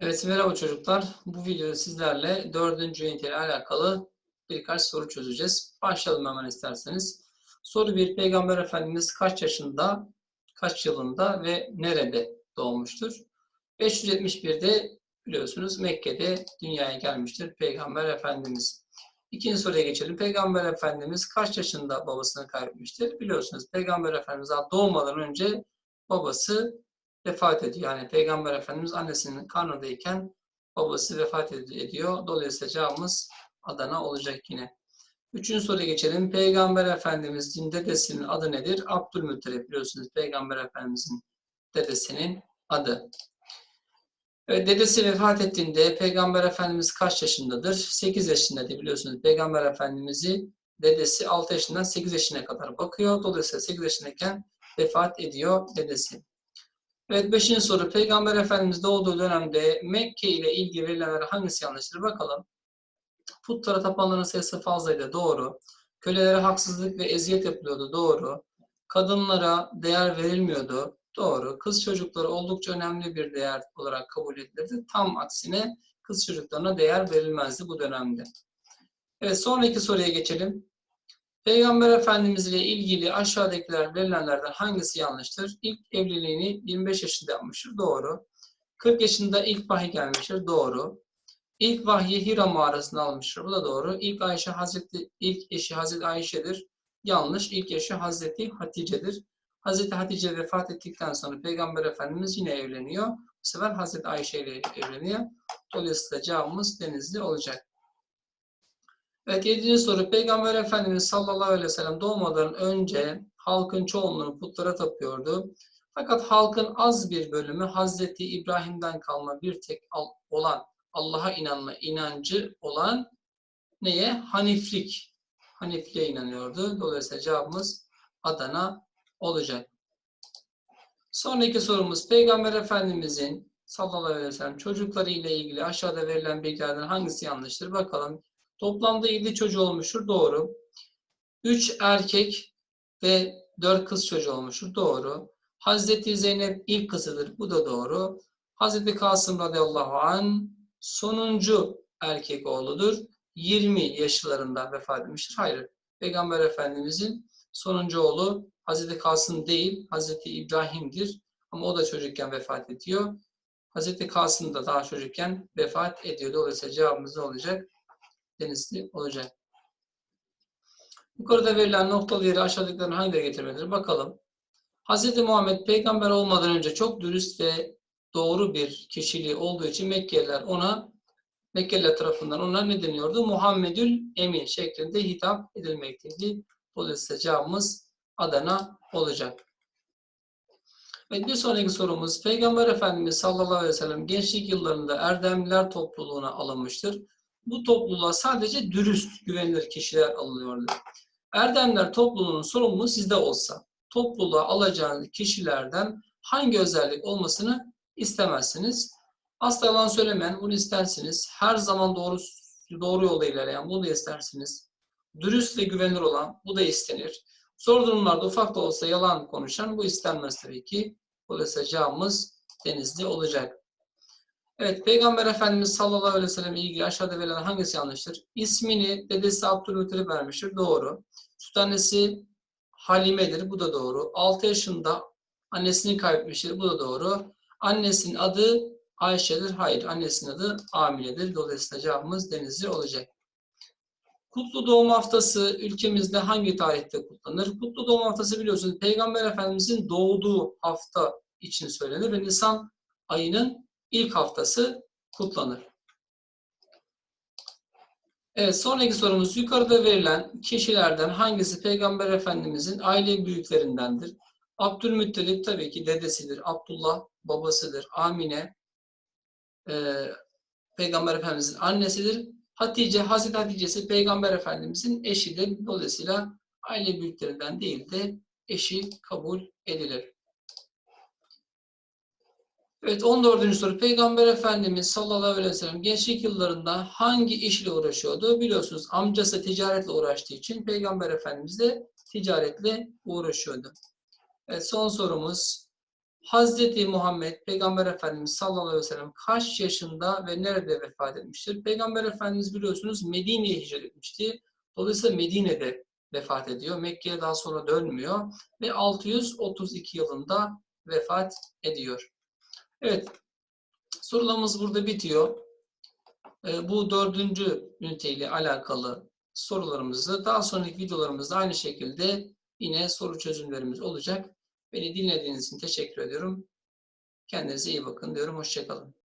Evet merhaba çocuklar. Bu videoda sizlerle dördüncü ünite ile alakalı birkaç soru çözeceğiz. Başlayalım hemen isterseniz. Soru 1. Peygamber Efendimiz kaç yaşında, kaç yılında ve nerede doğmuştur? 571'de biliyorsunuz Mekke'de dünyaya gelmiştir Peygamber Efendimiz. İkinci soruya geçelim. Peygamber Efendimiz kaç yaşında babasını kaybetmiştir? Biliyorsunuz Peygamber Efendimiz daha doğmadan önce babası vefat ediyor. Yani Peygamber Efendimiz annesinin karnındayken babası vefat ediyor. Dolayısıyla cevabımız Adana olacak yine. Üçüncü soruya geçelim. Peygamber Efendimizin dedesinin adı nedir? Abdülmuttalip biliyorsunuz Peygamber Efendimizin dedesinin adı. Evet, dedesi vefat ettiğinde Peygamber Efendimiz kaç yaşındadır? 8 yaşındadır biliyorsunuz. Peygamber Efendimiz'i dedesi 6 yaşından 8 yaşına kadar bakıyor. Dolayısıyla 8 yaşındayken vefat ediyor dedesi. Evet beşinci soru. Peygamber Efendimiz doğduğu dönemde Mekke ile ilgili verilenler hangisi yanlıştır? Bakalım. Putlara tapanların sayısı fazlaydı. Doğru. Kölelere haksızlık ve eziyet yapılıyordu. Doğru. Kadınlara değer verilmiyordu. Doğru. Kız çocukları oldukça önemli bir değer olarak kabul edilirdi. Tam aksine kız çocuklarına değer verilmezdi bu dönemde. Evet sonraki soruya geçelim. Peygamber Efendimiz ile ilgili aşağıdakiler verilenlerden hangisi yanlıştır? İlk evliliğini 25 yaşında yapmıştır. Doğru. 40 yaşında ilk vahiy gelmiştir. Doğru. İlk vahyi Hira mağarasında almıştır. Bu da doğru. İlk Ayşe Hazreti ilk eşi Hazreti Ayşe'dir. Yanlış. İlk eşi Hazreti Hatice'dir. Hazreti Hatice vefat ettikten sonra Peygamber Efendimiz yine evleniyor. Bu sefer Hazreti Ayşe ile evleniyor. Dolayısıyla cevabımız Denizli olacak. Evet yedinci soru. Peygamber Efendimiz sallallahu aleyhi ve sellem doğmadan önce halkın çoğunluğu putlara tapıyordu. Fakat halkın az bir bölümü Hazreti İbrahim'den kalma bir tek olan Allah'a inanma inancı olan neye? Haniflik. Hanifliğe inanıyordu. Dolayısıyla cevabımız Adana olacak. Sonraki sorumuz Peygamber Efendimizin sallallahu aleyhi ve sellem çocukları ile ilgili aşağıda verilen bilgilerden hangisi yanlıştır? Bakalım. Toplamda 7 çocuğu olmuştur. Doğru. 3 erkek ve 4 kız çocuğu olmuştur. Doğru. Hazreti Zeynep ilk kızıdır. Bu da doğru. Hazreti Kasım radıyallahu an sonuncu erkek oğludur. 20 yaşlarında vefat etmiştir. Hayır. Peygamber Efendimizin sonuncu oğlu Hazreti Kasım değil, Hazreti İbrahim'dir. Ama o da çocukken vefat ediyor. Hazreti Kasım da daha çocukken vefat ediyor. Dolayısıyla cevabımız ne olacak? Denizli olacak. Yukarıda verilen noktalı yeri aşağıdakilerin hangileri getirmedir? Bakalım. Hz. Muhammed peygamber olmadan önce çok dürüst ve doğru bir kişiliği olduğu için Mekkeliler ona Mekkeliler tarafından ona ne deniyordu? Muhammedül Emin şeklinde hitap edilmekteydi. Dolayısıyla cevabımız Adana olacak. Ve bir sonraki sorumuz Peygamber Efendimiz sallallahu aleyhi ve sellem gençlik yıllarında Erdemliler topluluğuna alınmıştır bu topluluğa sadece dürüst, güvenilir kişiler alınıyordu. Erdemler topluluğunun sorumluluğu sizde olsa, topluluğa alacağınız kişilerden hangi özellik olmasını istemezsiniz? Asla yalan söylemeyen bunu istersiniz. Her zaman doğru doğru yolda ilerleyen bunu da istersiniz. Dürüst ve güvenilir olan bu da istenir. Zor durumlarda ufak da olsa yalan konuşan bu istenmez tabii ki. Dolayısıyla cevabımız denizli olacak. Evet, Peygamber Efendimiz sallallahu aleyhi ve sellem ilgili aşağıda verilen hangisi yanlıştır? İsmini dedesi Abdülmuttalip vermiştir. Doğru. Süt annesi Halime'dir. Bu da doğru. 6 yaşında annesini kaybetmiştir. Bu da doğru. Annesinin adı Ayşe'dir. Hayır. Annesinin adı Amile'dir. Dolayısıyla cevabımız Denizli olacak. Kutlu Doğum Haftası ülkemizde hangi tarihte kutlanır? Kutlu Doğum Haftası biliyorsunuz Peygamber Efendimizin doğduğu hafta için söylenir ve Nisan ayının ilk haftası kutlanır. Evet, sonraki sorumuz yukarıda verilen kişilerden hangisi Peygamber Efendimizin aile büyüklerindendir? Abdülmuttalip tabii ki dedesidir. Abdullah babasıdır. Amine e, Peygamber Efendimizin annesidir. Hatice, Hazreti Hatice ise Peygamber Efendimizin eşidir. Dolayısıyla aile büyüklerinden değil de eşi kabul edilir. Evet 14. soru. Peygamber Efendimiz sallallahu aleyhi ve sellem gençlik yıllarında hangi işle uğraşıyordu? Biliyorsunuz amcası ticaretle uğraştığı için Peygamber Efendimiz de ticaretle uğraşıyordu. Evet son sorumuz. Hazreti Muhammed Peygamber Efendimiz sallallahu aleyhi ve sellem kaç yaşında ve nerede vefat etmiştir? Peygamber Efendimiz biliyorsunuz Medine'ye hicret etmişti. Dolayısıyla Medine'de vefat ediyor. Mekke'ye daha sonra dönmüyor ve 632 yılında vefat ediyor. Evet, sorularımız burada bitiyor. Ee, Bu dördüncü üniteyle alakalı sorularımızı daha sonraki videolarımızda aynı şekilde yine soru çözümlerimiz olacak. Beni dinlediğiniz için teşekkür ediyorum. Kendinize iyi bakın diyorum. Hoşçakalın.